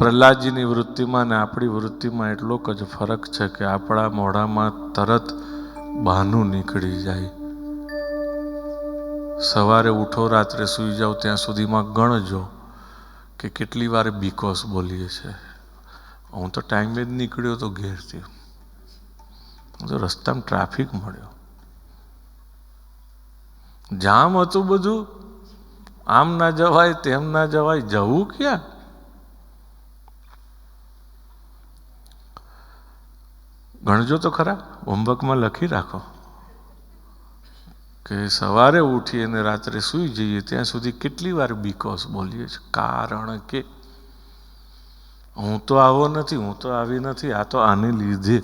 પ્રહલાદજીની વૃત્તિમાં ને આપણી વૃત્તિમાં એટલો જ ફરક છે કે આપણા મોઢામાં તરત બહાનું નીકળી જાય. સવારે ઉઠો, રાત્રે સૂઈ જાઓ, ત્યાં સુધીમાં ગણજો કે કેટલી વાર બીકોસ બોલીએ છે. હું તો ટાઈમે જ નીકળ્યો તો ઘેરથી. તો રસ્તામાં ટ્રાફિક મળ્યો. જામ હતું બધું. આમ ના જવાય, તેમ ના જવાય, જવું ક્યાં? ગણજો તો ખરા હોમવર્કમાં લખી રાખો. કે સવારે ઉઠીએ અને રાત્રે સૂઈ જઈએ, ત્યાં સુધી કેટલી વાર બીકોસ બોલીએ છીએ. કારણ કે હું તો આવો નથી, હું તો આવી નથી, આ તો આને લીધે,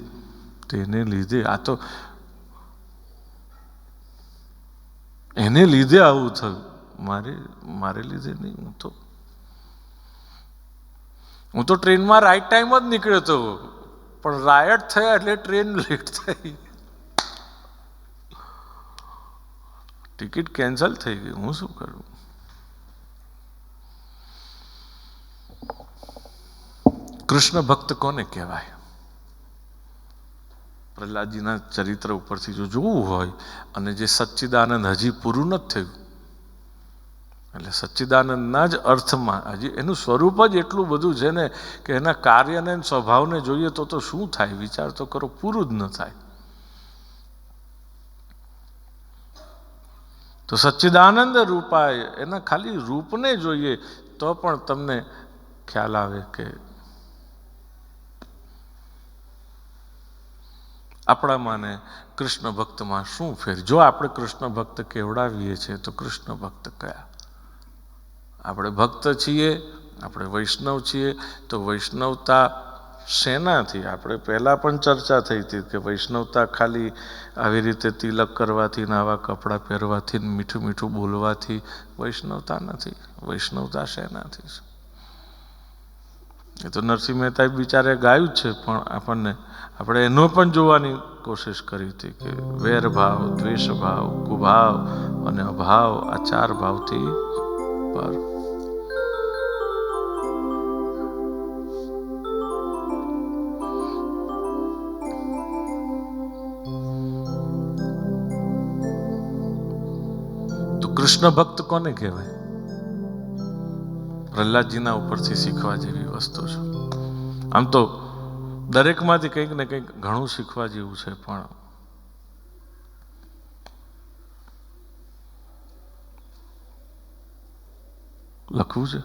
તેને લીધે, આ તો એને લીધે આવું થયું. મારે મારે લીધે નહીં, હું તો હું તો ટ્રેનમાં રાઈટ ટાઈમ જ નીકળ્યો હતો પણ રાયટ થયા એટલે ટ્રેન લેટ થઈ. ટિકિટ કેન્સલ થઈ ગઈ. હું શું કરું? કૃષ્ણ ભક્ત કોને કહેવાય? પ્રહલાદજીના ચરિત્ર ઉપરથી જો જોવું હોય અને જે સચ્ચિદાનંદ હજી પૂરું નથી થયું એટલે સચ્ચિદાનંદના જ અર્થમાં હજી એનું સ્વરૂપ જ એટલું બધું છે ને કે એના કાર્યને સ્વભાવને જોઈએ તો તો શું થાય? વિચાર તો કરો, પૂરું જ ન થાય. તો સચ્ચિદાનંદ રૂપાય, એના ખાલી રૂપને જોઈએ તો પણ તમને ખ્યાલ આવે કે આપણામાં ને કૃષ્ણ ભક્તમાં શું ફેર? જો આપણે કૃષ્ણ ભક્ત કેવડાવીએ છીએ, તો કૃષ્ણ ભક્ત કયા? આપણે ભક્ત છીએ, આપણે વૈષ્ણવ છીએ, તો વૈષ્ણવતા શેનાથી? આપણે પહેલાં પણ ચર્ચા થઈ હતી કે વૈષ્ણવતા ખાલી આવી રીતે તિલક કરવાથી ને આવા કપડાં પહેરવાથી મીઠું મીઠું બોલવાથી વૈષ્ણવતા નથી. વૈષ્ણવતા શેનાથી એ તો નરસિંહ મહેતાએ બિચારે ગાયું છે, પણ આપણને, આપણે એનો પણ જોવાની કોશિશ કરી હતી કે વેર ભાવ દ્વેષ ભાવ કુભાવ અને અભાવ આ ચાર ભાવથી પર કૃષ્ણ ભક્ત કોને કહેવાય? પ્રહલાદજીના ઉપરથી શીખવા જેવી વસ્તુ છે. આમ તો દરેકમાંથી કંઈક ને કંઈક ઘણું શીખવા જેવું છે, પણ લખવું છે?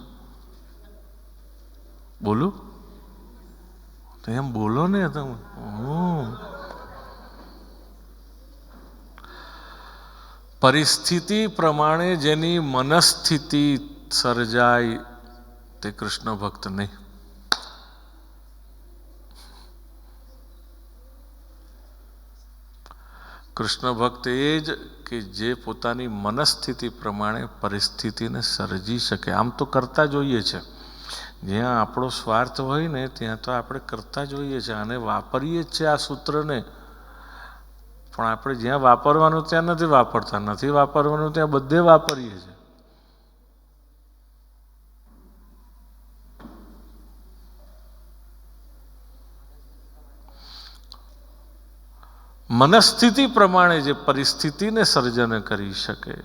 બોલું? તો એમ બોલો ને તમે. હમ. પરિસ્થિતિ પ્રમાણે જેની મનસ્થિતિ સર્જાય તે કૃષ્ણ ભક્ત નહીં. કૃષ્ણ ભક્ત એ જ કે જે પોતાની મનસ્થિતિ પ્રમાણે પરિસ્થિતિને સર્જી શકે. આમ તો કરતા જોઈએ છે. જ્યાં આપણો સ્વાર્થ હોય ને ત્યાં તો આપણે કરતા જોઈએ છે. અને વાપરીએ જ છે આ સૂત્રને. પણ આપણે જ્યાં વાપરવાનું ત્યાં નથી વાપરતા, નથી વાપરવાનું ત્યાં બધે વાપરીએ છીએ. મનસ્થિતિ પ્રમાણે જે પરિસ્થિતિને સર્જન કરી શકે.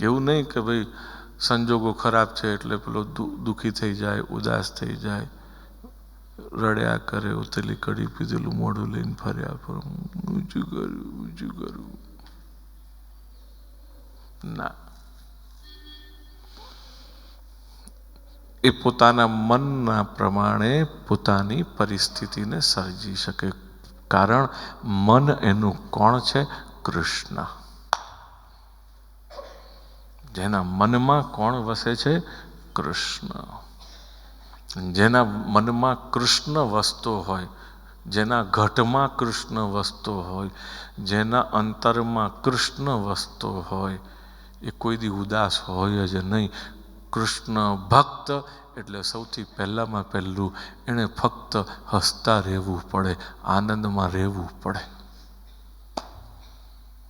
એવું નહીં કે ભાઈ સંજોગો ખરાબ છે એટલે પેલો દુઃખી થઈ જાય, ઉદાસ થઈ જાય. રડ્યા કરે, ઉતેલી કડી પીધેલું મોઢું લઈને ફર્યા. પર ઊંચું કરું ઊંચું કરું? ના. એ પોતાના મનના પ્રમાણે પોતાની પરિસ્થિતિને સર્જી શકે. કારણ મન એનું કોણ છે? કૃષ્ણ. જેના મનમાં કોણ વસે છે? કૃષ્ણ. જેના મનમાં કૃષ્ણ વસતો હોય, જેના ઘટમાં કૃષ્ણ વસતો હોય, જેના અંતરમાં કૃષ્ણ વસતો હોય, એ કોઈ દી ઉદાસ હોય જ નહીં. કૃષ્ણ ભક્ત એટલે સૌથી પહેલાંમાં પહેલું એણે ફક્ત હસતા રહેવું પડે, આનંદમાં રહેવું પડે.